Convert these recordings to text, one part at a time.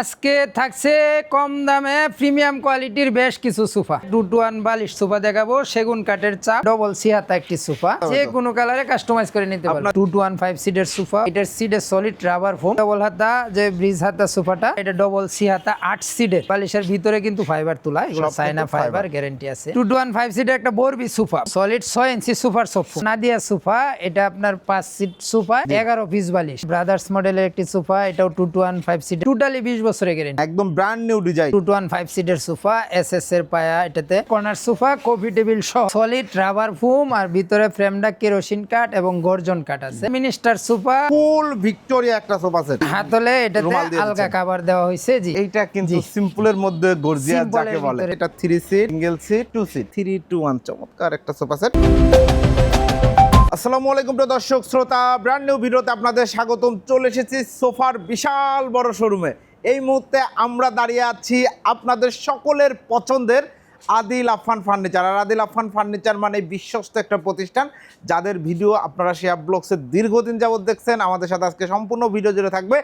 আজকে থাকছে কম দামে প্রিমিয়াম কোয়ালিটির বেশ কিছু সোফা। টু টু ওয়ান বালিশ সোফা দেখাবো সেগুন কাঠের চাপ ডবল সিহাতা একটি সোফা। যে কোনো কালারে কাস্টমাইজ করে নিতে পারবেন টু টু ওয়ান ফাইভ সিটের সোফা এটার সিটের সলিড রাবার ফোম ডবল হাতা যে ব্রিজ হাতা সোফাটা এটা ডবল সি হাতা আট সিটের বালিশের ভিতরে কিন্তু ফাইবার তোলা এগুলো সব ফাইবার গ্যারান্টি আছে। টু টু ওয়ান ফাইভ সিটের একটা বরবি সোফা সলিড ছয় ইঞ্চি সুপার সোফা নাদিয়া সোফা এটা আপনার পাঁচ সিট সোফা এগারো পিস বালিশ। ব্রাদার্স মডেলের একটি সোফা এটাও two two one five seat totally বিশ বছরের গ্যারেন্টি একদম brand new design two one five সিটের সোফা এস এস এর পায়া এটাতে কর্নার সোফা কফি টেবিল সহ সলিড রাবার ফোম আর ভিতরে ফ্রেমটা কেরোসিন কাঠ এবং গর্জন কাঠ আছে। মিনিস্টার সোফা ফুল ভিক্টোরিয়া একটা সোফা সেট হাতলে এটাতে আলগা। কাভার দেওয়া হয়েছে জি। এইটা কিন্তু সিম্পলের মধ্যে গর্জিয়াস যাকে বলে। এটা three seat single seat two seat three two one চমৎকার একটা সোফা সেট আসসালামু আলাইকুম প্রিয় দর্শক শ্রোতা ব্র্যান্ড নিউ ভিডিওতে আপনাদের স্বাগতম। চলে এসেছি সোফার বিশাল বড় শোরুমে এই মুহূর্তে আমরা দাঁড়িয়ে আছি আপনাদের সকলের পছন্দের আদিল আফান ফার্নিচার। আর আদিল আফান ফার্নিচার মানে বিশ্বস্ত একটা প্রতিষ্ঠান যাদের ভিডিও আপনারা শেয়ার ব্লগসে দীর্ঘদিন যাবৎ দেখছেন। আমাদের সাথে আজকে সম্পূর্ণ ভিডিও জুড়ে থাকবে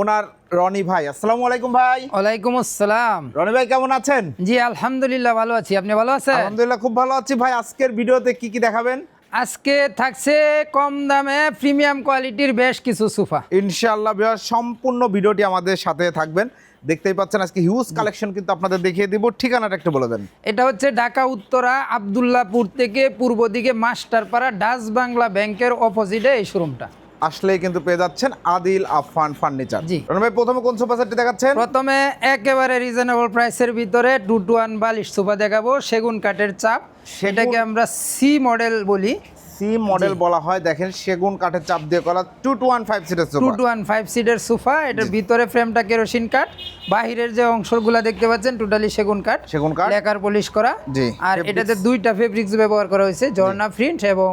ওনার রনি ভাই। আসসালামু আলাইকুম ভাই। ওয়ালাইকুম আসসালাম। রনি ভাই কেমন আছেন? জি আলহামদুলিল্লাহ ভালো আছি। আপনি ভালো আছেন? আলহামদুলিল্লাহ খুব ভালো আছি ভাই। আজকের ভিডিওতে কি কি দেখাবেন? আজকে থাকছে কম দামে প্রিমিয়াম কোয়ালিটির বেশ কিছু সোফা। ইনশাআল্লাহ বিহার সম্পূর্ণ ভিডিওটি আমাদের সাথে থাকবেন। দেখতেই পাচ্ছেন আজকে হিউজ কালেকশন কিন্তু আপনাদের দেখিয়ে দিব। ঠিকানাটা একটু বলে দেন। এটা হচ্ছে ঢাকা উত্তরা আবদুল্লাপুর থেকে পূর্ব দিকে মাস্টারপাড়া ডাচ বাংলা ব্যাংকের অপোজিটে এই শোরুমটা আসলেই কিন্তু পেয়ে যাচ্ছেন আদিল আফান ফার্নিচার। জি। ভাই প্রথমে কোন সোফা সেটটি দেখাচ্ছেন? প্রথমে একেবারে রিজনেবল প্রাইসের ভিতরে টু টু ওয়ান বালিশ সোফা দেখাবো সেগুন কাঠের চাপ। সেটাকে আমরা সি মডেল বলি। সি মডেল বলা হয় দেখেন সেগুন কাঠের চাপ দিয়ে করা টু টু ওয়ান ফাইভ সিটের two sofa two one five সিটের সোফা এটার ভিতরে ফ্রেমটা কেরোসিন কাঠ বাহিরের যে অংশগুলো দেখতে পাচ্ছেন টোটালি সেগুন কাঠ সেগুন কাঠ। লেকার পলিশ করা। জি। আর এটাতে দুইটা ফেব্রিক্স ব্যবহার করা হয়েছে ঝর্ণা প্রিন্ট এবং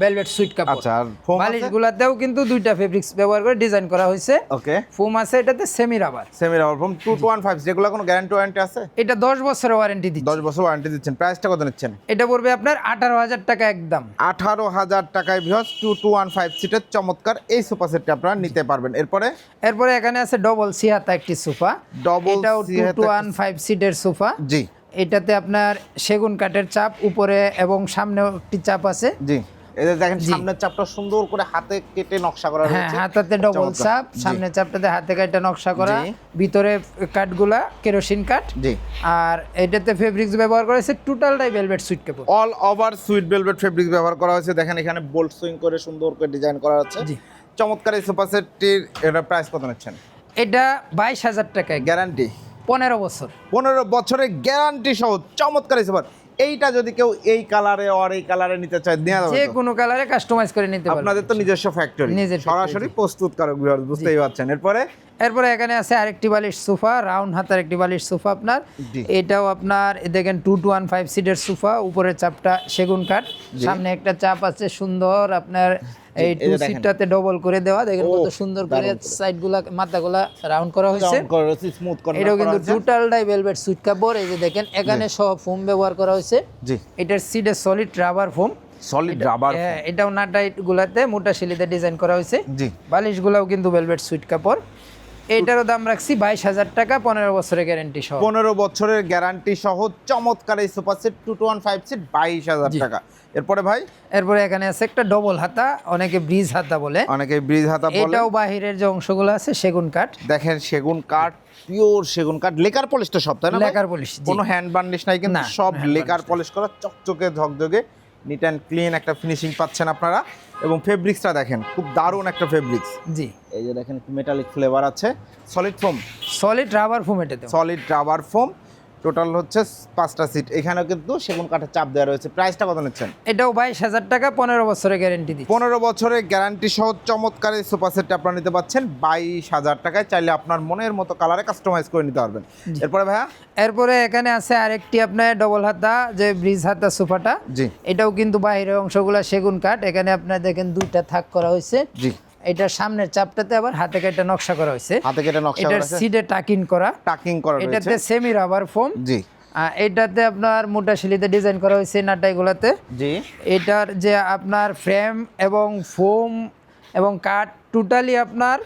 ভেলভেট সুইট কাপড়। আচ্ছা আর ফোম বালিশ গুলাতেও কিন্তু দুইটা ফেব্রিক্স ব্যবহার করে ডিজাইন করা হয়েছে। ওকে। ফোম আছে এটাতে semi rubber semi rubber foam two two one five যেগুলো কোনো গ্যারান্টি ওয়ারেন্টি আছে? এটা দশ বছরের ওয়ারেন্টি দিচ্ছে। দশ বছর ওয়ারেন্টি দিচ্ছেন প্রাইসটা কত নিচ্ছেন? এটা পড়বে আপনার আঠারো হাজার টাকা একদম। আঠারো হাজার টাকায় ভিহস টু টু ওয়ান ফাইভ সিটের চমৎকার এই সোফা সেটটি আপনারা নিতে পারবেন। এরপরে? এরপরে এখানে আছে ডবল সিহাতা একটি সোফা ডবল এটাও টু টু ওয়ান ফাইভ সিটের সোফা জি। এটাতে আপনার সেগুন কাঠের চাপ উপরে এবং সামনেও একটি চাপ আছে। জি। এদের দেখেন সামনের চাপটা সুন্দর করে হাতে কেটে নকশা করা হ্যাঁ হাতাতে ডবল চাপ সামনের চাপটাতে হাতে কাটটা নকশা করা ভিতরে কাঠগুলা কেরোসিন কাঠ। জি। আর এটাতে ফেব্রিক্স ব্যবহার করেছে টোটালটাই ভেলভেট সুইট কাপড় all over suit velvet fabric ব্যবহার করা হয়েছে। দেখেন এখানে বোল্ট সুইং করে সুন্দর করে ডিজাইন করা আছে জি। চমৎকার এই সোফা সেটটির এটা প্রাইস কত নিচ্ছেন? এটা বাইশ হাজার টাকায় গ্যারান্টি পনেরো বছর। পনেরো বছরের গ্যারান্টি সহ চমৎকার এই সোফা এইটা যদি কেউ এই কালারে আর এই কালারে নিতে চায় দেয়া যাবে যে? কোনো কালারে কাস্টমাইজ করে নিতে পারবে। আপনাদের তো নিজস্ব ফ্যাক্টরি সরাসরি প্রস্তুতকারক করে বুঝতেই পারছেন। এরপরে এরপরে এখানে আছে আরেকটি বালিশ সোফা রাউন্ড হাতার একটি বালিশ সোফা আপনার। এটাও আপনার দেখেন টু টু ওয়ান ফাইভ সিটের সোফা উপরের চাপটা সেগুন কাঠ। সামনে একটা চাপ আছে সুন্দর আপনার এই টু সিটটাতে ডবল করে দেওয়া। দেখেন কত সুন্দর করে দারুণ করে। সাইডগুলা মাথাগুলা রাউন্ড করা হয়েছে। এটাও কিন্তু টোটালটাই ভেলভেট সুইট কাপড়। এই যে দেখেন এখানে সব ফোম ব্যবহার করা হয়েছে। জি। এটার সিটে solid rubber foam solid rubber হ্যাঁ এটাও নাটাইট গুলাতে মোটা শিলিতে ডিজাইন করা হয়েছে। জি। বালিশগুলাও কিন্তু ভেলভেট সুইট কাপড়। এটারও দাম রাখছি বাইশ হাজার টাকা পনেরো বছরের গ্যারান্টি সহ। পনেরো বছরের গ্যারান্টি সহ চমৎকার এই sofa set two two one five seat বাইশ হাজার টাকা। এরপরে ভাই? এরপরে এখানে আছে একটা ডবল হাতা অনেকে ব্রিজ হাতা বলে। অনেকে ব্রিজ হাতা বলে। এটাও বাহিরের যে অংশগুলো আছে সেগুন কাঠ। দেখেন সেগুন কাঠ পিওর সেগুন কাঠ। লেকার পলিশ তো সব তাই না লেকার পলিশ কোনো হ্যান্ড বার্নিশ নাই কিন্তু সব লেকার পলিশ করা চকচকে ঝকঝকে নিট অ্যান্ড ক্লিন একটা ফিনিশিং পাচ্ছেন আপনারা। এবং ফেব্রিক্সটা দেখেন খুব দারুণ একটা ফেব্রিক্স জি। এই যে দেখেন মেটালিক ফ্লেভার আছে। Solid foam solid rubber foam এটাতে সলিড রাবার ফোম টোটাল হচ্ছে পাঁচটা সিট এখানেও কিন্তু সেগুন কাঠের চাপ দেওয়া রয়েছে। প্রাইসটা কত নিচ্ছেন? এটাও বাইশ হাজার টাকা পনেরো বছরের গ্যারেন্টি দিচ্ছে। পনেরো বছরের গ্যারান্টি সহ চমৎকার এই সোফা সেটটা আপনারা নিতে পাচ্ছেন। বাইশ হাজার টাকায় চাইলে আপনার মনের মতো কালারে কাস্টমাইজ করে নিতে পারবেন। এরপরে ভাইয়া? এরপরে এখানে আছে আরেকটি আপনার ডবল হাতা যে ব্রিজ হাতা সোফাটা জি। এটাও কিন্তু বাইরের অংশগুলো সেগুন কাঠ। এখানে আপনার দেখেন দুইটা থাক করা হয়েছে। জি। এটার সামনের চাপটাতে আবার হাতে কেটে নকশা করা হয়েছে। হাতে কেটে নকশা এটা সিডে টাকিং করা। টাকিং করা এটাতে সেমি রাবার ফোম জি। এটাতে আপনার মোটা শিলিতে ডিজাইন করা হয়েছে নাটাইগুলোতে জি। এটার যে আপনার ফ্রেম এবং ফোম এবং কাঠ টোটালি আপনার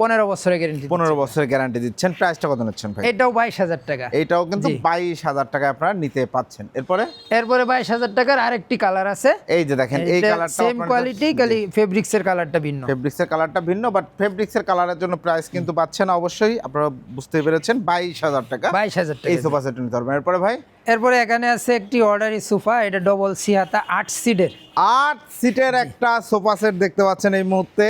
পনেরো বছরের গ্যারেন্টি পনেরো বছরের গ্যারান্টি দিচ্ছেন। প্রাইসটা কত নিচ্ছেন ভাই? এটাও বাইশ হাজার টাকা। এইটাও কিন্তু বাইশ হাজার টাকায় আপনারা নিতে পাচ্ছেন। এরপরে? এরপরে বাইশ হাজার টাকার আরেকটি কালার আছে। এই যে দেখেন এই কালারটা সেম কোয়ালিটি খালি ফেব্রিক্স এর কালারটা ভিন্ন। ফেব্রিক্সের কালারটা ভিন্ন বাট ফেব্রিক্সের কালারের জন্য প্রাইস কিন্তু পাচ্ছেন অবশ্যই। আপনারা বুঝতে পেরেছেন বাইশ হাজার টাকা। বাইশ হাজার টাকা এই সোফা সেট নিতে পারবেন। এরপরে ভাই? এরপরে এখানে আছে একটি অর্ডারি সোফা এটা ডবল সিহাতা আট সিটের আট সিটের একটা সোফা সেট দেখতে পাচ্ছেন এই মুহূর্তে।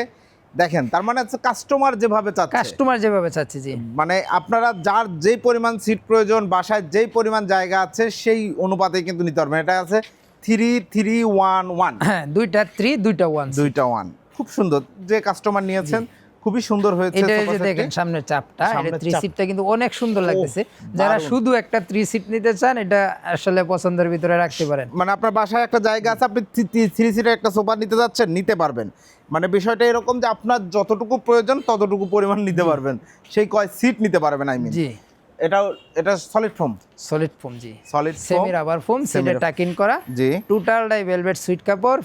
দেখেন তার মানে কাস্টমার যেভাবে চাচ্ছে। কাস্টমার যেভাবে চাচ্ছে জি। মানে আপনারা যার যেই পরিমাণ সিট প্রয়োজন বাসায় যেই পরিমাণ জায়গা আছে সেই অনুপাতে কিন্তু নিতে পারবেন। এটা আছে থ্রি থ্রি ওয়ান ওয়ান হ্যাঁ দুইটা থ্রি দুইটা ওয়ান দুইটা ওয়ান খুব সুন্দর। যে কাস্টমার নিয়েছেন খুবই সুন্দর হয়েছে এটা যে দেখেন সামনের চাপটা এটা থ্রি। সিটটা কিন্তু অনেক সুন্দর লাগতেছে। যারা শুধু একটা থ্রি সিট নিতে চান এটা আসলে পছন্দের ভিতরে রাখতে পারেন। মানে আপনার বাসায় একটা জায়গা আছে আপনি থ্রি সিটের একটা সোফা নিতে যাচ্ছেন নিতে পারবেন। মানে বিষয়টা এরকম যে আপনার যতটুকু প্রয়োজন ততটুকু পরিমাণ নিতে পারবেন। সেই কয় সিট নিতে পারবেন আই মিন জি। এটাও এটা সলিড ফোম সলিড ফোম জি। সলিড সেমি রাবার ফোম সেটা টাকিন করা। জি। টোটালটাই ভেলভেট সুইট কাপড়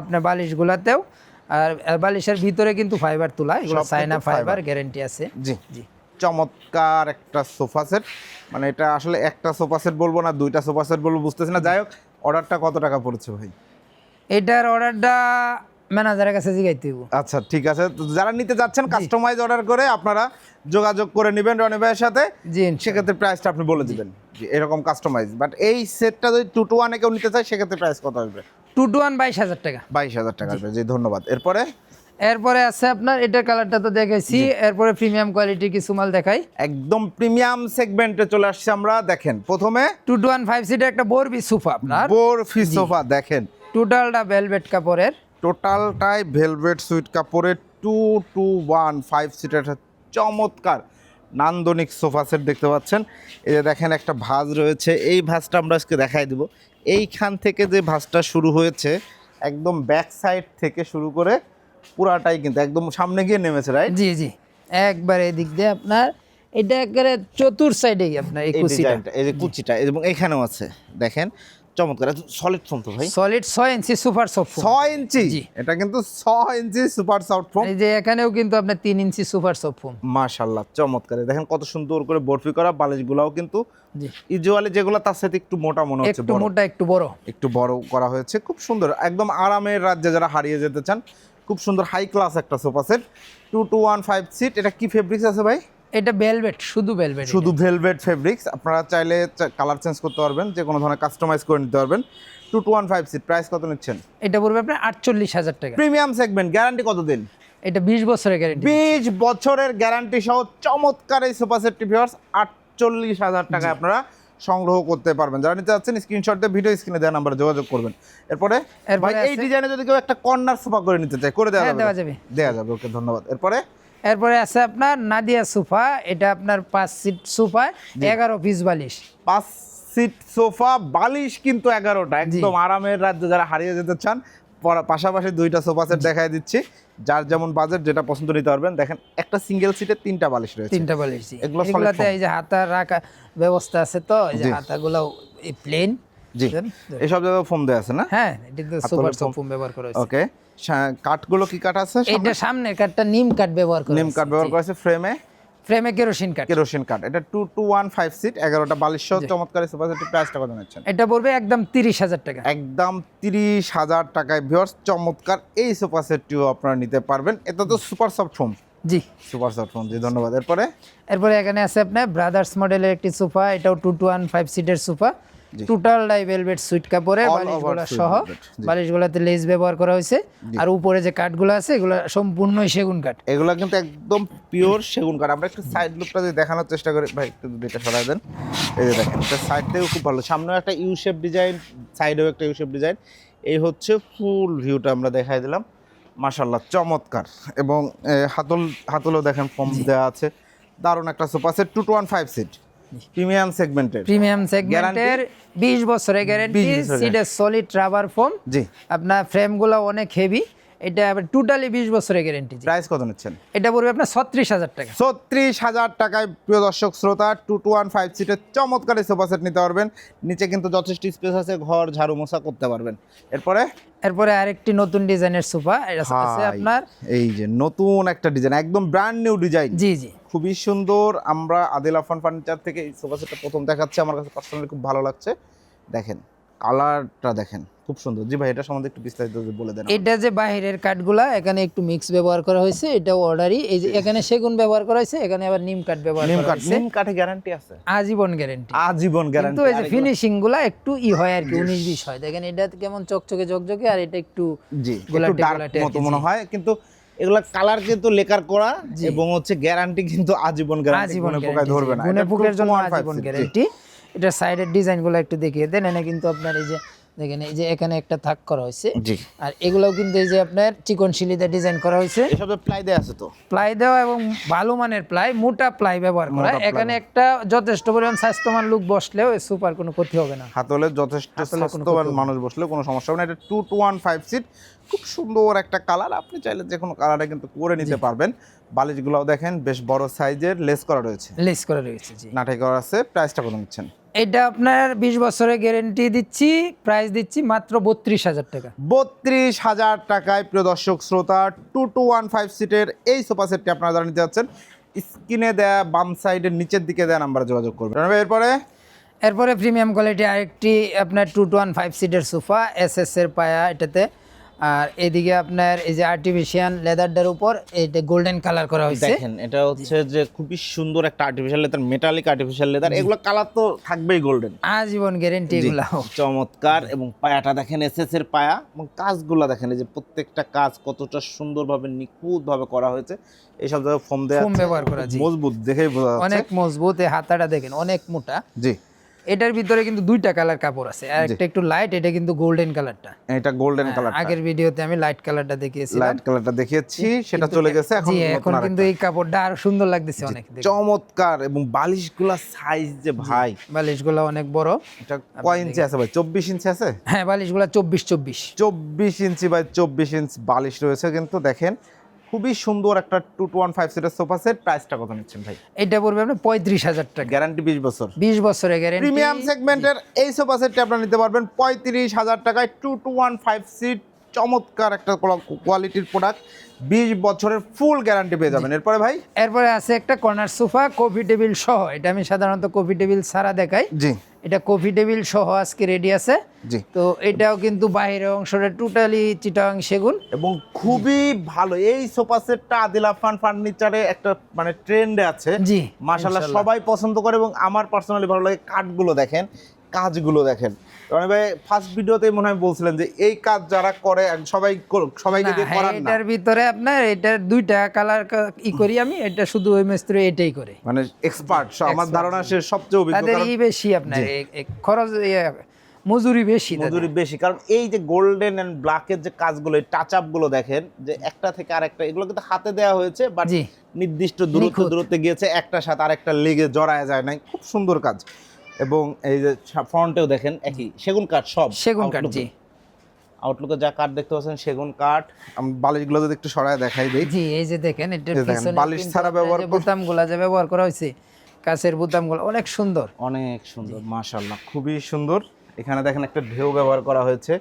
আপনার বালিশগুলাতেও। আর আর বালিশের ভিতরে কিন্তু ফাইবার তোলা এগুলো কিন্তু ফাইবার। গ্যারান্টি আছে। জি। জি। চমৎকার একটা সোফা সেট। মানে এটা আসলে একটা সোফা সেট বলব না দুইটা সোফা সেট বলব বুঝতেছি না। যাই হোক অর্ডারটা কত টাকা পড়েছে ভাই? এটার অর্ডারটা ম্যানেজারের কাছে জিগাইতে হইব। আচ্ছা ঠিক আছে। তো যারা নিতে যাচ্ছেন কাস্টমাইজ অর্ডার করে আপনারা যোগাযোগ করে নেবেন রনি ভাইয়ের সাথে। জি সেক্ষেত্রে প্রাইসটা আপনি বলে দিবেন। জি, এরকম কাস্টমাইজ বাট এই সেটটা যদি টু টু ওয়ানে কেউ নিতে চায় সেক্ষেত্রে প্রাইস কত আসবে? টু টু ওয়ান বাইশ হাজার টাকা। বাইশ হাজার টাকা আসবে। জি ধন্যবাদ। এরপরে? এরপরে আছে আপনার এটার কালারটা তো দেখাইছি। এরপরে প্রিমিয়াম কোয়ালিটির কিছু মাল দেখাই। একদম প্রিমিয়াম সেগমেন্টে চলে আসছি আমরা। দেখেন প্রথমে টু টু ওয়ান ফাইভ সিটের একটা বরবি সোফা আপনার। বোর ফি সোফা দেখেন। টোটালটা ভেলভেট কাপড়ের। টোটালটাই ভেলভেট সুইট কাপড়ের two two one five seater চমৎকার নান্দনিক সোফা সেট দেখতে পাচ্ছেন। এই যে দেখেন একটা ভাঁজ রয়েছে এই ভাঁজটা আমরা আজকে দেখাই দিব। এইখান থেকে যে ভাঁজটা শুরু হয়েছে একদম ব্যাক সাইড থেকে শুরু করে পুরাটাই কিন্তু একদম সামনে গিয়ে নেমেছে রাইট জি জি। একবার এদিক দিয়ে আপনার এটা একেবারে চতুর সাইডে আপনার এই এই কুচিটা। এই যে কুচিটা এবং এখানেও আছে দেখেন। চমৎকার সলিড ফোম তো ভাই। সলিড ছয় ইঞ্চি সুপার সফট ছয় ইঞ্চি এটা কিন্তু ছয় ইঞ্চি সুপার সফট ফোম এই যে এখানেও কিন্তু আপনার তিন ইঞ্চি সুপার সফট ফোম মাশাল্লাহ চমৎকার। দেখেন কত সুন্দর করে বরফি করা বালিশগুলাও কিন্তু জি। ইউজুয়ালি যেগুলো তার সাথে একটু মোটা মনে হচ্ছে একটু মোটা একটু বড়। একটু বড় করা হয়েছে খুব সুন্দর। একদম আরামের রাজ্যে যারা হারিয়ে যেতে চান খুব সুন্দর হাই ক্লাস একটা sofa set two two one five seat এটা কি ফেব্রিক্স আছে ভাই? এটা ভেলভেট শুধু ভেলভেট শুধু ভেলভেট ফেব্রিক্স আপনারা চাইলে কালার চেঞ্জ করতে পারবেন যে কোনো ধরনের কাস্টমাইজ করে নিতে পারবেন। Two two one five seat price কত নিচ্ছেন? এটা পড়বে আপনার আটচল্লিশ হাজার টাকা। প্রিমিয়াম সেগমেন্ট গ্যারান্টি কত দিন এটা বিশ বছরের গ্যারেন্টি বিশ বছরের গ্যারান্টি সহ চমৎকার এই সোফা সেটটি ভিউয়ার্স আটচল্লিশ হাজার টাকা আপনারা সংগ্রহ করতে পারবেন। যারা নিতে চাচ্ছেন স্ক্রিনশট দিয়ে ভিডিও স্ক্রিনে দেওয়া নাম্বারে যোগাযোগ করবেন। এরপরে ভাই এই ডিজাইনে যদি কেউ একটা কর্নার সোফা করে নিতে চায় করে দেওয়া হ্যাঁ, যাবে। দেওয়া যাবে। দেওয়া যাবে ওকে ধন্যবাদ। এরপরে এরপরে আছে আপনার নাদিয়া সোফা এটা আপনার পাঁচ সিট সোফা এগারো পিস বালিশ। পাঁচ সিট সোফা বালিশ কিন্তু এগারোটা একদম আরামের রাজ্যে যারা হারিয়ে যেতে চান পাশাপাশি দুইটা সোফা সেট দেখাই দিচ্ছি। যার যেমন বাজেট যেটা পছন্দ নিতে পারবেন দেখেন একটা সিঙ্গেল সিটে তিনটা বালিশ রয়েছে। তিনটা বালিশ এগুলো এই যে হাতা রাখা ব্যবস্থা আছে তো এই যে। হাতাগুলো এই প্লেন জি। এসব জায়গায় ফোম দেওয়া আছে না? হ্যাঁ এটা তো সুপার। ফোম ব্যবহার করা হয়েছে। ওকে কাঠগুলো কি কাঠ আছে এটা সামনের কাঠটা নিম কাঠ ব্যবহার করা নিম কাঠ ব্যবহার করা আছে ফ্রেমে ফ্রেমে কেরোসিন কাঠ। কেরোসিন কাঠ। এটা two two one five seat এগারোটা বালিশ চমৎকার সোফা সেটের প্রাইসটা কত নিচ্ছেন? এটা পড়বে একদম তিরিশ হাজার টাকা। একদম তিরিশ হাজার টাকায় ভিউয়ার্স চমৎকার এই সোফা সেটটিও আপনারা নিতে পারবেন। এটা তো সুপার সফট ফোম জি। সুপার সফট ফোম জি ধন্যবাদ। এরপরে? এরপরে এখানে আছে আপনার ব্রাদার্স মডেলের একটি সোফা এটাও টু টু ওয়ান ফাইভ সিটের সোফা টোটাল ডাই ভেলভেট সুইট কাপড়ের বালিশগুলো সহ। বালিশগুলোতে লেস ব্যবহার করা হয়েছে। আর উপরে যে কাঠগুলো আছে এগুলো সম্পূর্ণই সেগুন কাঠ। এগুলো কিন্তু একদম পিওর সেগুন কাঠ। আমরা একটু সাইড লুকটা যদি দেখানোর চেষ্টা করি। ভাই একটু যদি এটা সরাই দেন। এই যে দেখেন এটা সাইড থেকেও খুব ভালো। সামনেও একটা ইউ শেপ ডিজাইন সাইডেও একটা ইউ শেপ ডিজাইন এই হচ্ছে ফুল ভিউটা আমরা দেখাই দিলাম। মাশাল্লাহ চমৎকার। এবং হাতল হাতলও দেখেন ফর্ম দেওয়া আছে। দারুণ একটা sofa set two two one five seat premium সেগমেন্টের। প্রিমিয়াম সেগমেন্টের বিশ বছরের গ্যারেন্টি সিড এ সলিড রাবার ফোম জি। আপনার ফ্রেমগুলো অনেক হেভি এটা আবার টোটালি বিশ বছরের গ্যারেন্টি প্রাইস কত নিচ্ছেন? এটা পড়বে আপনার ছত্রিশ হাজার টাকা। ছত্রিশ হাজার টাকায় প্রিয় দর্শক শ্রোতা টু টু ওয়ান ফাইভ সিটের চমৎকার সোফা সেট নিতে পারবেন। নিচে কিন্তু যথেষ্ট স্পেস আছে ঘর ঝাড়ু মোছা করতে পারবেন। এরপরে? এরপরে আরেকটি নতুন ডিজাইনের সোফা এটা আছে আপনার এই যে নতুন একটা ডিজাইন একদম ব্র্যান্ড নিউ ডিজাইন জি জি। খুবই সুন্দর আমরা আদিল আফান ফার্নিচার থেকে এই সোফা সেটটা প্রথম দেখাচ্ছি আমার কাছে পার্সোনালি খুব ভালো লাগছে। দেখেন কালারটা দেখেন। খুব সুন্দর। জি ভাই এটা সম্বন্ধে একটু বিস্তারিত যদি বলে দেন এটা যে বাহিরের কাঠগুলা এখানে একটু মিক্স ব্যবহার করা হয়েছে এটা অর্ডারই এই যে এখানে সেগুন ব্যবহার করা হয়েছে এখানে আবার নিম কাঠ ব্যবহার নিম কাঠ নিম কাঠে গ্যারান্টি আছে। আজীবন গ্যারেন্টি আজীবন গ্যারান্টি কিন্তু এই যে ফিনিশিংগুলা একটু ই হয় আর কি উনিশ বিশ হয়। দেখেন এটা কেমন চকচকে চকচকে আর এটা একটু জি একটু ডার্ক মতো মনে হয়। কিন্তু এগুলা কালার কিন্তু লেকার করা। এবং হচ্ছে গ্যারান্টি কিন্তু আজীবন গ্যারান্টি আজীবন পোকায় ধরবে না। এটা পোকের জন্য আজীবন। গ্যারেন্টি এটা সাইডের ডিজাইনগুলো একটু দেখিয়ে দেন এনে কিন্তু আপনার এই যে দেখেন এই যে এখানে একটা থাক করা হয়েছে। আর এগুলোও কিন্তু এই যে আপনার চিকন শিলিতে ডিজাইন করা হয়েছে। এসব প্লাই দেয়া আছে তো। প্লাই দেওয়া এবং ভালো মানের প্লাই মোটা প্লাই ব্যবহার করা। এখানে একটা যথেষ্ট পরিমাণ স্বাস্থ্যমান লুক বসলেও সুপার কোনো ক্ষতি হবে না। হাতলে যথেষ্ট স্বাস্থ্যবান মানুষ বসলে কোনো সমস্যা হবে না। এটা two two one five seat খুব সুন্দর একটা কালার আপনি চাইলে যে কোনো কালারে কিন্তু করে নিতে পারবেন। বালিশগুলোও দেখেন বেশ বড় সাইজের লেস করা রয়েছে। লেস করা রয়েছে জি। নাটাই করা আছে প্রাইসটা কত নিচ্ছেন? এটা আপনার বিশ বছরের গ্যারেন্টি দিচ্ছি প্রাইস দিচ্ছি মাত্র বত্রিশ হাজার টাকা। বত্রিশ হাজার টাকায় প্রিয় দর্শক শ্রোতা টু টু ওয়ান ফাইভ সিটের এই সোফা সেটটি আপনারা যারা নিতে যাচ্ছেন স্ক্রিনে দেয়া বাম সাইডের নিচের দিকে দেয়া নাম্বারে যোগাযোগ করবেন। এরপরে? এরপরে প্রিমিয়াম কোয়ালিটি আরেকটি আপনার টু টু ওয়ান ফাইভ সিটের সোফা এস এস এর পায়া এটাতে। আর এদিকে আপনার এই যে আর্টিফিশিয়াল লেদারটার উপর এটা গোল্ডেন কালার করা হয়েছে। দেখেন এটা হচ্ছে যে খুবই সুন্দর একটা artificial leather metallic artificial leather এগুলো কালার তো থাকবেই গোল্ডেন আজীবন গ্যারেন্টি এগুলা চমৎকার এবং পায়াটা দেখেন এসএস এর পায়া এবং কাজগুলো দেখেন এই যে প্রত্যেকটা কাজ কতটা সুন্দরভাবে নিখুঁতভাবে করা হয়েছে। এইসব জায়গায় ফোম দেওয়া Foam ব্যবহার করা। মজবুত দেখেই বোঝা যাচ্ছে। অনেক মজবুত এই হাতাটা দেখেন অনেক মোটা। জি। এটার ভিতরে কিন্তু দুইটা কালার কাপড় আছে। একটা একটু লাইট এটা কিন্তু গোল্ডেন কালারটা এটা গোল্ডেন কালার আগের ভিডিওতে আমি লাইট কালারটা দেখিয়েছিলাম। লাইট কালারটা দেখিয়েছি সেটা চলে গেছে এখন এখন কিন্তু এই কাপড়টা আরও সুন্দর লাগতেছে অনেক। চমৎকার এবং বালিশগুলা সাইজ যে ভাই। বালিশগুলো অনেক বড়। এটা কয় ইঞ্চি আছে ভাই? চব্বিশ ইঞ্চি আছে? হ্যাঁ বালিশগুলো চব্বিশ চব্বিশ। চব্বিশ ইঞ্চি বাই চব্বিশ ইঞ্চি বালিশ রয়েছে কিন্তু দেখেন খুবই সুন্দর একটা টু টু ওয়ান ফাইভ সিটের সোফা সেট প্রাইসটা কত নিচ্ছেন ভাই? এটা পড়বে আপনার পঁয়ত্রিশ হাজার টাকা। গ্যারান্টি বিশ বছর। বিশ বছরের গ্যারান্টি প্রিমিয়াম সেগমেন্টের এই সোফা সেটটা আপনারা নিতে পারবেন পঁয়ত্রিশ হাজার টাকায় two two one five seat চমৎকার একটা কোয়ালিটির প্রোডাক্ট বিশ বছরের ফুল গ্যারান্টি পেয়ে যাবেন। এরপরে ভাই? এরপরে আছে একটা কর্নার সোফা কফি টেবিল সহ। এটা আমি সাধারণত কফি টেবিল ছাড়া দেখাই। জি। এটা কফি টেবিল সহ আজকে রেডি আছে। জি। তো এটাও কিন্তু বাইরের অংশটা টোটালি চিটাং সেগুন। এবং খুবই ভালো। এই সোফা সেটটা আদিল আফান ফার্নিচারে একটা মানে ট্রেন্ডে আছে। জি মাশাল্লাহ সবাই পছন্দ করে এবং আমার পার্সোনালি ভালো লাগে। কাঠগুলো দেখেন কাজগুলো দেখেন। ভাই ফার্স্ট ভিডিওতে মনে হয় বলছিলেন যে এই কাজ যারা করে সবাই সবাইকে দিয়ে হ্যাঁ, করান না। এটার ভিতরে আপনার এটার দুইটা কালার ই করি আমি এটা শুধু ওই মিস্ত্রি এটাই করে। মানে এক্সপার্ট আমার ধারণা সে সবচেয়ে অভিজ্ঞ তাদের ই বেশি আপনার খরচ মজুরি বেশি মজুরি বেশি কারণ এই যে গোল্ডেন এন্ড ব্ল্যাকের যে কাজগুলো টাচ আপগুলো দেখেন যে একটা থেকে আরেকটা এগুলো কিন্তু হাতে দেওয়া হয়েছে বাট নির্দিষ্ট দূরত্ব দূরত্বে গিয়েছে একটা সাথে আরেকটা লেগে জড়ায় যায় নাই। খুব সুন্দর কাজ। এবং এই যে ফ্রন্টেও দেখেন একই সেগুন কাঠ সব সেগুন কাঠ। জি। আউটলুকে যা কাঠ দেখতে পাচ্ছেন সেগুন কাঠ। আমি বালিশগুলো যদি একটু সরায় দেখাই দিই। জি এই যে দেখেন পিছনে বালিশ ছাড়া ব্যবহার বোতামগুলা যে ব্যবহার করা হয়েছে কাছের বোতামগুলো অনেক সুন্দর। অনেক সুন্দর মাশাল্লাহ খুবই সুন্দর। এখানে দেখেন একটা ঢেউ ব্যবহার করা হয়েছে।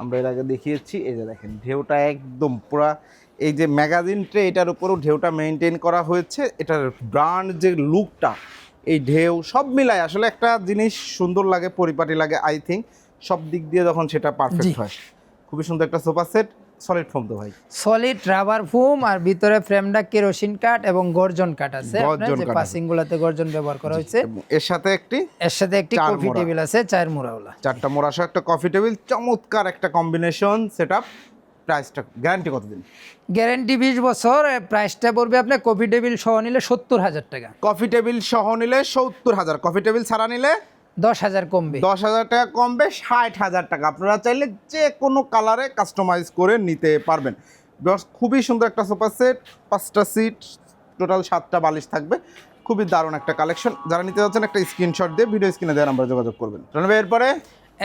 আমরা এর আগে দেখিয়েছি এই যে দেখেন ঢেউটা একদম পুরা এই যে ম্যাগাজিন ট্রে এটার উপরও ঢেউটা মেনটেন করা হয়েছে। এটার ব্র্যান্ড যে লুকটা এই ঢেউ সব মিলায় আসলে একটা জিনিস সুন্দর লাগে পরিপাটি লাগে আই থিঙ্ক সব দিক দিয়ে যখন সেটা পারফেক্ট হয়। খুবই সুন্দর একটা সোফা সেট সলিড ফোম তো ভাই। সলিড রাবার ফোম আর ভিতরে ফ্রেমটা কেরোসিন কাঠ এবং গর্জন কাঠ আছে। যে পাসিং গুলাতে গর্জন ব্যবহার করা হয়েছে। এর সাথে একটি এর সাথে একটি কফি টেবিল আছে চার মোড়াওয়ালা। চারটা মোড়াসহ একটা কফি টেবিল চমৎকার একটা কম্বিনেশন সেট আপ প্রাইসটা গ্যারান্টি কতদিন? গ্যারান্টি বিশ বছর প্রাইসটা পড়বে আপনার কফি টেবিল সহ নিলে সত্তর হাজার টাকা। কফি টেবিল সহ নিলে সত্তর হাজার কফি টেবিল ছাড়া নিলে দশ হাজার কমবে। দশ হাজার টাকা কমবে ষাট হাজার টাকা। আপনারা চাইলে যে কোনো কালারে কাস্টমাইজ করে নিতে পারবেন। খুবই সুন্দর একটা সোফা সেট পাঁচটা সিট টোটাল সাতটা বালিশ থাকবে। খুবই দারুণ একটা কালেকশন। যারা নিতে যাচ্ছেন একটা স্ক্রিনশট দিয়ে ভিডিও স্ক্রিনে দেওয়ার নাম্বার যোগাযোগ করবেন। এরপরে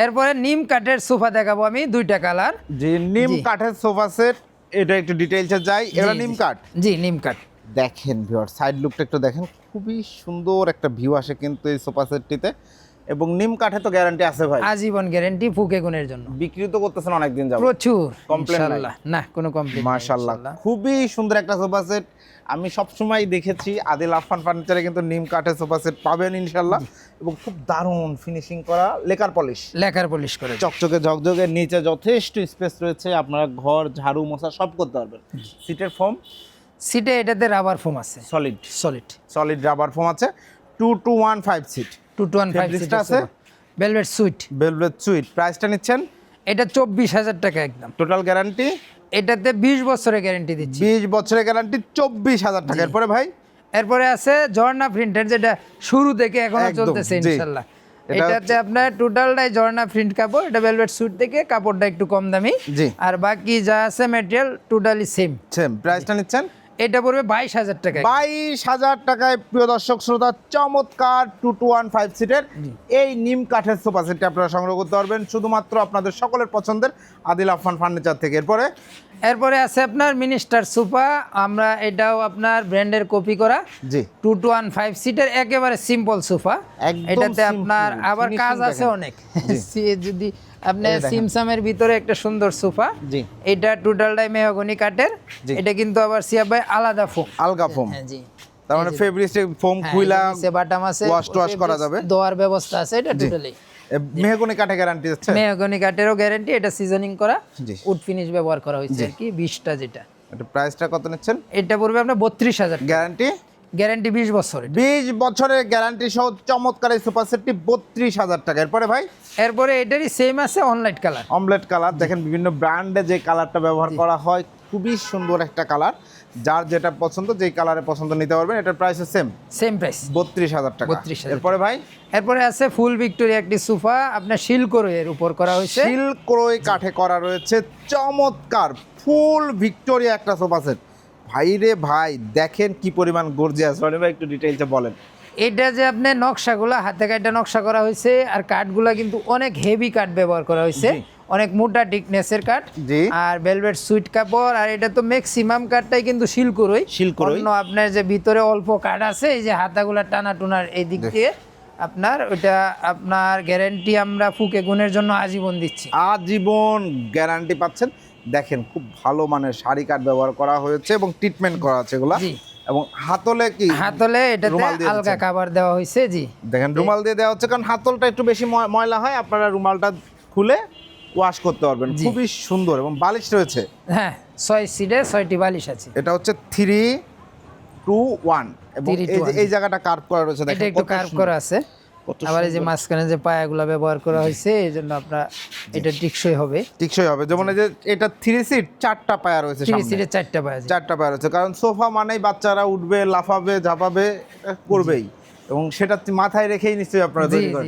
এরপরে নিম কাঠের সোফা দেখাবো আমি দুইটা কালার। যে নিম কাঠের সোফা সেট এটা একটু ডিটেইলসে যাই এটা নিম কাঠ? জি নিম কাঠ। দেখেন ভিউয়ার সাইড লুকটা একটু দেখেন খুবই সুন্দর একটা ভিউ আসে কিন্তু এই সোফা সেটটিতে। এবং নিম কাঠে তো গ্যারান্টি আছে ভাই। আজীবন গ্যারান্টি ফুকে গুণের জন্য। বিক্রি তো করতেছেন অনেকদিন যাব প্রচুর নাই? না কোনো কমপ্লেন মাশাল্লাহ খুবই সুন্দর একটা সোফা সেট আমি সবসময় দেখেছি আদিল আফান ফার্নিচারে কিন্তু নিম কাঠের সোফা সেট পাবেন ইনশাল্লাহ এবং খুব দারুণ ফিনিশিং করা লেকার পলিশ লেকার পলিশ করে চকচকে ঝকঝকে নিচে যথেষ্ট স্পেস রয়েছে। আপনারা ঘর ঝাড়ু মশা সব করতে পারবেন। সিটের ফোম সিটে এটাতে রাবার ফোম আছে। Solid solid solid rubber foam আছে। Two two one five seat two two one five আছে? ভেলভেট সুইট ভেলভেট সুইট প্রাইসটা নিচ্ছেন? এটা চব্বিশ হাজার টাকা একদম। টোটাল গ্যারান্টি এটাতে বিশ বছরের গ্যারেন্টি দিচ্ছি। বিশ বছরের গ্যারান্টি চব্বিশ হাজার টাকা। এরপরে ভাই? এরপরে আছে ঝর্ণা প্রিন্টের যেটা শুরু থেকে এখনও চলতেছে ইনশাল্লাহ। এটাতে আপনার টোটালটাই ঝর্ণা প্রিন্ট কাপড়। এটা ভেলভেট সুইট থেকে কাপড়টা একটু কম দামি। আর বাকি যা আছে ম্যাটেরিয়াল টোটালি সেম সেম প্রাইসটা নিচ্ছেন? এটা পড়বে বাইশ হাজার টাকা বাইশ হাজার টাকায় প্রিয় দর্শক শ্রোতা চমৎকার টু টু ওয়ান ফাইভ সিটের এই নিম কাঠের সোফা সেটটি আপনারা সংগ্রহ করতে পারবেন শুধুমাত্র আপনাদের সকলের পছন্দের আদিল আফান ফার্নিচার থেকে। এরপরে? এরপরে আছে আপনার মিনিস্টার সোফা আমরা এটাও আপনার ব্র্যান্ডের কপি করা। জি। টু টু ওয়ান ফাইভ সিটের একেবারে সিম্পল সোফা। এটাতে আপনার আবার কাজ আছে অনেক। যদি আপনি সিমসামের ভিতরে একটা সুন্দর সোফা। জি। এটা টোটালটাই মেহগনি কাঠের। এটা কিন্তু আবার সিয়াব ভাই আলাদা ফোম আলগা ফোম হ্যাঁ জি। তার মানে ফেব্রিক ফোম হ্যাঁ, খুইলা নিচে বাটাম আছে wash টওয়াশ করা যাবে। দোয়ার ব্যবস্থা আছে এটা টোটালি মেহগুনি কাঠে গ্যারান্টি আছে? মেহগনি কাঠেরও গ্যারান্টি এটা সিজনিং করা। উড ফিনিশ ব্যবহার করা হয়েছে আর কি বিশটা যেটা। এটা প্রাইসটা কত নিচ্ছেন? এটা পড়বে আপনার বত্রিশ হাজার গ্যারান্টি গ্যারান্টি বিশ বছর এটা। বিশ বছরের গ্যারান্টি সহ চমৎকার এই সুপার সেটটি বত্রিশ হাজার টাকা। এরপরে ভাই? এরপরে এটারই সেম আছে অনলাইট কালার অমলেট কালার দেখেন বিভিন্ন ব্র্যান্ডে যে কালারটা ব্যবহার করা হয় খুবই সুন্দর একটা কালার যার যেটা পছন্দ যেই কালারে পছন্দ নিতে পারবেন এটার প্রাইস সেম সেম প্রাইস বত্রিশ হাজার টাকা। 32,000 এরপরে ভাই? এরপরে আছে ফুল ভিক্টোরিয়া একটি সোফা আপনার শিলকোর এর উপর করা হয়েছে। সিল্ক ক্রয় কাঠে করা রয়েছে চমৎকার ফুল ভিক্টোরিয়া একটা সোফা সেট। ভাই রে ভাই দেখেন কি পরিমাণ গর্জিয়াস রনি ভাই একটু ডিটেইলসে বলেন। এটা যে আপনার নকশাগুলো হাতে কাটা নকশা করা হয়েছে আর কাঠগুলা কিন্তু অনেক হেভি কাঠ ব্যবহার করা হয়েছে। অনেক মোটা ডিকনেসের কাঠ। আর ভেলভেট সুইট কাপড় আর এটা তো ম্যাক্সিমাম কাঠটাই কিন্তু শিলকুরই। শিলকুরই। অন্য আপনার যে ভিতরে অল্প কাঠ আছে এই যে হাতাগুলা টানা টুনার এই দিক দিয়ে আপনার ওটা আপনার গ্যারান্টি আমরা ফুকে গুণের জন্য আজীবন দিচ্ছি। আজীবন গ্যারান্টি পাচ্ছেন। দেখেন খুব ভালো মানের শাড়ি কাঠ ব্যবহার করা হয়েছে এবং ট্রিটমেন্ট করা আছে এগুলা। এবং হাতলে কি? হাতলে এটাতে আলগা। কাভার দেওয়া হয়েছে জি। দেখেন রুমাল দিয়ে দেওয়া হচ্ছে কারণ হাতলটা একটু বেশি ময়লা হয় আপনারা রুমালটা খুলে ওয়াশ করতে পারবেন। খুবই সুন্দর এবং বালিশ রয়েছে। হ্যাঁ ছয় সিটে ছয়টি বালিশ আছে। এটা হচ্ছে থ্রি টু ওয়ান এবং এই জায়গাটা কার্ভ করা রয়েছে এটা দেখেন একটু কার্ভ করা আছে। আবার এই যে মাঝখানে যে পায়াগুলো ব্যবহার করা হয়েছে এই জন্য আপনার এটা টিকসই হবে। টিকসই হবে। যেমন এই যে এটা থ্রি সিট চারটা পায়া রয়েছে থ্রি। সিটে চারটা পায়া চারটা পায়া রয়েছে। কারণ সোফা মানেই বাচ্চারা উঠবে লাফাবে ঝাঁপাবে করবেই। এবং সেটা মাথায় রেখেই নিশ্চয়ই আপনারা তৈরি করেন।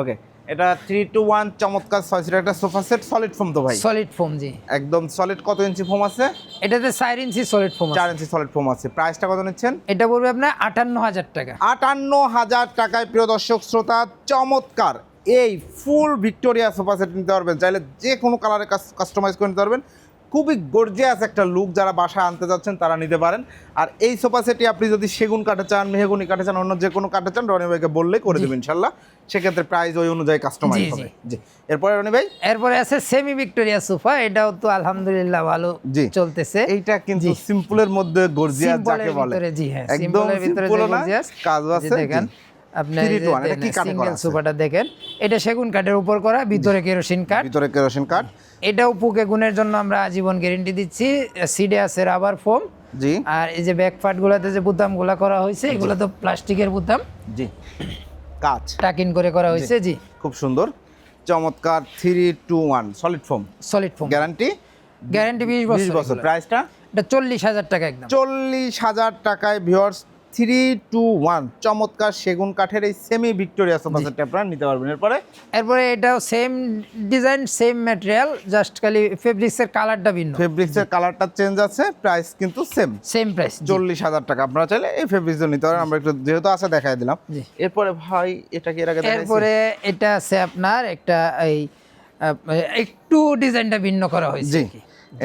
ওকে এটা থ্রি টু ওয়ান চমৎকার ছয় সিটের একটা সোফা সেট সলিড ফোম তো ভাই। সলিড ফোম জি। একদম সলিড কত ইঞ্চি ফোম আছে? এটাতে চার ইঞ্চি সলিড ফোম চার ইঞ্চি সলিড ফোম আছে। প্রাইসটা কত নিচ্ছেন? এটা পড়বে আপনার আটান্ন হাজার টাকা। আটান্ন হাজার টাকায় প্রিয় দর্শক শ্রোতা চমৎকার। এই ফুল ভিক্টোরিয়া সোফা সেট নিতে পারবেন। চাইলে যে কোনো কালারে কাস্টমাইজ করে নিতে পারবেন। খুবই গর্জিয়াস একটা লুক যারা বাসায় আনতে যাচ্ছেন তারা নিতে পারেন। আর এই সোফা সেটটি আপনি যদি সেগুন কাঠে চান মেহগুনি কাঠে চান অন্য যে কোনো কাঠে চান রনি ভাইকে বললেই করে দেবেন ইনশাল্লাহ। সেক্ষেত্রে প্রাইস ওই অনুযায়ী কাস্টমাইজ হবে। জি। এরপরে রনি ভাই? এরপরে আছে সেমি ভিক্টোরিয়া সোফা এটাও তো আলহামদুলিল্লাহ ভালো জি। চলতেছে। এইটা কিন্তু সিম্পলের মধ্যে গর্জিয়াস যাকে বলে। জি হ্যাঁ একদম ভিতরে সিম্পল না কাজ আছে দেখেন সিঙ্গেল? সোফাটা দেখেন এটা সেগুন কাঠের উপর করা ভিতরে কেরোসিন কাঠ। ভিতরে কেরোসিন কাঠ। এটাও পুকে গুণের জন্য আমরা আজীবন গ্যারেন্টি দিচ্ছি সিডে আছে রাবার ফোম জি। আর এই যে ব্যাক পার্ট গুলাতে যে বুতামগুলা করা হয়েছে এগুলো তো প্লাস্টিকের বুতাম জি। কাজ টাকিন করে করা হয়েছে জি। খুব সুন্দর। চমৎকার three two one solid foam solid foam guarantee guarantee বিশ বছর প্রাইসটা এটা চল্লিশ হাজার টাকা একদম। চল্লিশ হাজার টাকায় ভিওর্স থ্রি টু ওয়ান চমৎকার সেগুন কাঠের এই সেমি ভিক্টোরিয়া সোফা সেটটা আপনারা নিতে পারবেন। এরপরে? এরপরে এটাও same design same material just খালি ফেব্রিক্সের কালারটা ভিন্ন। ফেব্রিক্সের কালারটা চেঞ্জ আছে প্রাইস কিন্তু সেম সেম প্রাইস চল্লিশ হাজার টাকা আপনারা চাইলে এই ফেব্রিক্স নিতে পারেন। আমরা একটু যেহেতু আছে দেখাই দিলাম। এরপরে ভাই এটা কি এর আগে এরপরে এটা আছে আপনার একটা এই একটু ডিজাইনটা ভিন্ন করা হয়েছে জি।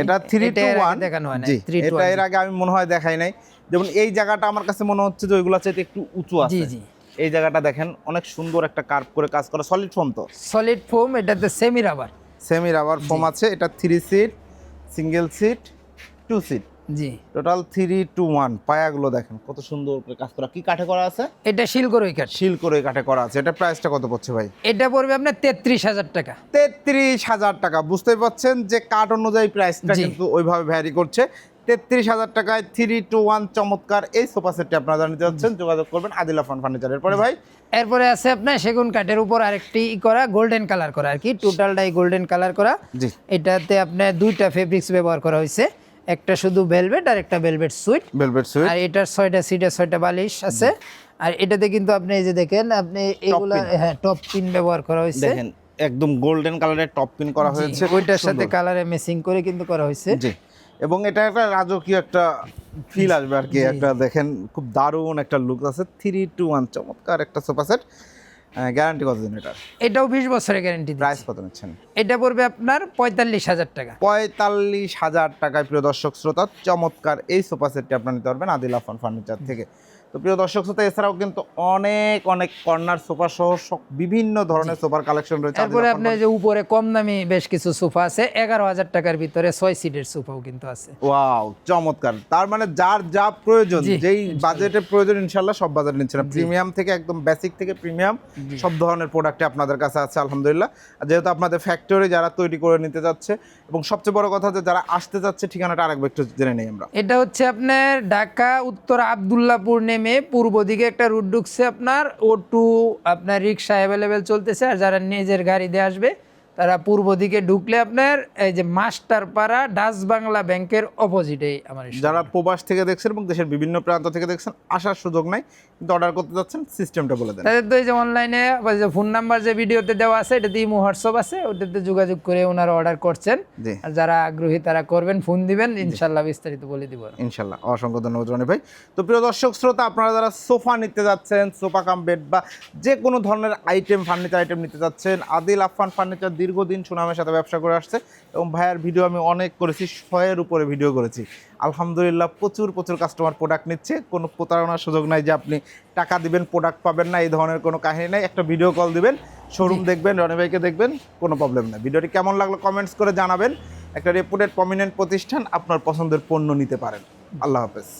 এটা থ্রি টু ওয়ান। দেখানো হয় 3 এটা এর আগে আমি মনে হয় দেখাই নাই। যেমন এই জায়গাটা আমার কাছে মনে হচ্ছে যে ওইগুলো চাইতে একটু উঁচু আছে। জি। জি এই জায়গাটা দেখেন অনেক সুন্দর একটা কার্ভ করে কাজ করা সলিড ফোম তো। সলিড ফোম এটাতে semi rubber semi rubber foam আছে এটা three seat single seat two seat জি। টোটাল থ্রি টু ওয়ান পায়াগুলো দেখেন কত সুন্দর করে কাজ করা। কি কাঠে করা আছে? এটা শিলগড়ই কাঠ। শিল করে কাঠে করা আছে। এটা প্রাইসটা কত পড়ছে ভাই? এটা পড়বে আপনার তেত্রিশ হাজার টাকা। তেত্রিশ হাজার টাকা। বুঝতেই পারছেন যে কাঠ অনুযায়ী প্রাইসটা কিন্তু ওইভাবে ভ্যারি করছে। তেত্রিশ হাজার টাকায় থ্রি টু ওয়ান চমৎকার এই সোফা সেটটি আপনারা নিতে যাচ্ছেন যোগাযোগ করবেন আদিলা ফান ফার্নিচারের পরে ভাই? এরপরে আছে আপনার সেগুন কাঠের উপর আরেকটি করা গোল্ডেন কালার করা আর কি টোটালটাই গোল্ডেন কালার করা। এটাতে আপনার দুইটা ফেব্রিক্স ব্যবহার করা হয়েছে একটা শুধু ভেলভেট আর একটা ভেলভেট সুইট ভেলভেট সুইট আর এটার ছয়টা সিটে ছয়টা বালিশ আছে। আর এটাতে কিন্তু আপনি এই যে দেখেন আপনি এগুলা হ্যাঁ টপ পিন ব্যবহার করা হয়েছে। দেখেন একদম গোল্ডেন কালারের টপ পিন করা হয়েছে। ওইটার সাথে। কালারে মেসিং করে কিন্তু করা হয়েছে। জি। এবং এটা একটা রাজকীয় একটা ফিল আসবে আর কি। একটা দেখেন খুব দারুণ একটা লুক আছে। থ্রি টু ওয়ান চমৎকার একটা সোফা সেট গ্যারান্টি কতদিন এটার? এটাও বিশ বছরের গ্যারান্টি প্রাইস কত নিচ্ছেন? এটা পড়বে আপনার পঁয়তাল্লিশ হাজার টাকা। পঁয়তাল্লিশ হাজার টাকায় প্রিয় দর্শক শ্রোতা চমৎকার এই সোফা সেটটি আপনার নিতে পারবেন আদিল আফান ফার্নিচার থেকে। তো প্রিয় দর্শক শ্রোতা এছাড়াও কিন্তু অনেক অনেক কর্নার সোফা সহ বিভিন্ন ধরনের সোফার কালেকশন রয়েছে তারপরে আপনার যে উপরে কম দামি বেশ কিছু সোফা আছে এগারো হাজার টাকার ভিতরে ছয় সিটের সোফাও কিন্তু আছে। ওয়াও চমৎকার। তার মানে যার যা প্রয়োজন যেই বাজেটের প্রয়োজন ইনশাল্লাহ সব বাজারে নিচ্ছে না। প্রিমিয়াম থেকে একদম বেসিক থেকে প্রিমিয়াম সব ধরনের প্রোডাক্টে আপনাদের কাছে আছে আলহামদুলিল্লাহ। আর যেহেতু আপনাদের ফ্যাক্টরি যারা তৈরি করে নিতে যাচ্ছে এবং সবচেয়ে বড় কথা যে যারা আসতে যাচ্ছে ঠিকানাটা আরেকবার একটু জেনে নেই আমরা। এটা হচ্ছে আপনার ঢাকা উত্তর আবদুল্লাপুর নেমে পূর্ব দিকে একটা রুট ঢুকছে আপনার ও টু আপনার রিক্সা অ্যাভেলেবেল চলতেছে, আর যারা নিজের গাড়ি দিয়ে আসবে তারা পূর্ব দিকে ঢুকলে আপনার এই যে মাস্টার পাড়া ডাচ বাংলা ব্যাংকের অপোজিটে আমার যারা প্রবাস থেকে দেখছেন এবং দেশের বিভিন্ন প্রান্ত থেকে দেখছেন আসার সুযোগ নাই কিন্তু অর্ডার করতে যাচ্ছেন সিস্টেমটা বলে দেন। তাদের তো এই যে অনলাইনে ফোন নাম্বার যে ভিডিওতে দেওয়া আছে এটাতে ইমো হোয়াটসঅ্যাপ আছে ওটাতে যোগাযোগ করে ওনারা অর্ডার করছেন। আর যারা আগ্রহী তারা করবেন ফোন দিবেন ইনশাল্লাহ বিস্তারিত বলে দিব ইনশাল্লাহ অসংখ্য ধন্যবাদ রনি ভাই। তো প্রিয় দর্শক শ্রোতা আপনারা যারা সোফা নিতে যাচ্ছেন সোফা কাম বেড বা যে কোনো ধরনের আইটেম ফার্নিচার আইটেম নিতে যাচ্ছেন আদিল আফান ফার্নিচার দীর্ঘদিন সুনামের সাথে ব্যবসা করে আসছে এবং ভাইয়ার ভিডিও আমি অনেক করেছি শয়ের উপরে ভিডিও করেছি। আলহামদুলিল্লাহ প্রচুর প্রচুর কাস্টমার প্রোডাক্ট নিচ্ছে। কোনো প্রতারণার সুযোগ নাই যে আপনি টাকা দিবেন প্রোডাক্ট পাবেন না এই ধরনের কোনো কাহিনী নাই। একটা ভিডিও কল দিবেন শোরুম দেখবেন রনি ভাইকে দেখবেন কোনো প্রবলেম নাই। ভিডিওটি কেমন লাগল কমেন্টস করে জানাবেন। একটা রেপুটেড প্রমিনেন্ট প্রতিষ্ঠান আপনার পছন্দের পণ্য নিতে পারেন। আল্লাহ হাফেজ।